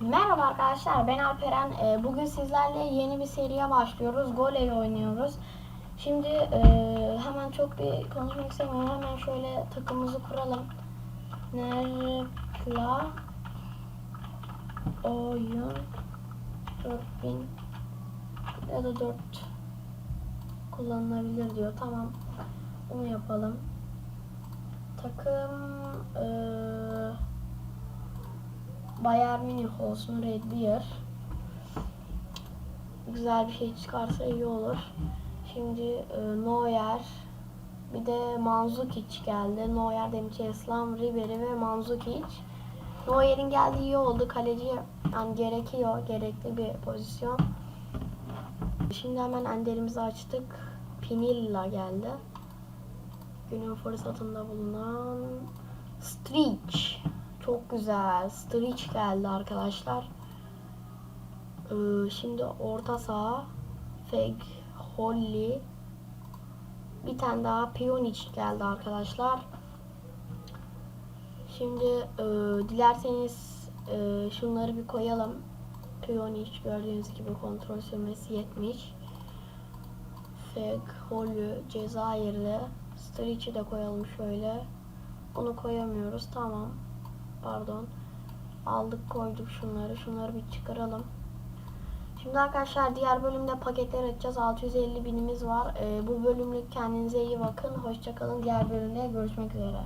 Merhaba arkadaşlar ben Alperen. Ee, Bugün sizlerle yeni bir seriye başlıyoruz. Goley oynuyoruz. Şimdi e, hemen çok bir konuşmak istemiyorum. Hemen şöyle takımımızı kuralım. Nerkla oyun 4000 ya da 4 kullanılabilir diyor. Tamam. Bunu yapalım. Takım eee Bayern Münih olsun Red Beer. Güzel bir şey çıkarsa iyi olur. Şimdi e, Neuer bir de Mandzukic geldi. Neuer İslam Ribery ve Mandzukic. Neuer'in geldiği iyi oldu. Kaleci yani gerekiyor. Gerekli bir pozisyon. Şimdi hemen enderimizi açtık. Pinilla geldi. Günün fırsatında bulunan Streech. Çok güzel. Streech geldi arkadaşlar. Ee, şimdi orta saha Feg, Holly bir tane daha Pjanic geldi arkadaşlar. Şimdi e, dilerseniz e, şunları bir koyalım. Pjanic gördüğünüz gibi kontrol sürmesi 70. Feg, Holly, Cezayirli. Streech'i de koyalım şöyle. Onu koyamıyoruz. Tamam. Pardon. Aldık koyduk şunları. Şunları bir çıkaralım. Şimdi arkadaşlar diğer bölümde paketler açacağız. 650 binimiz var. Ee, bu bölümlük kendinize iyi bakın. Hoşçakalın. Diğer bölümde görüşmek üzere.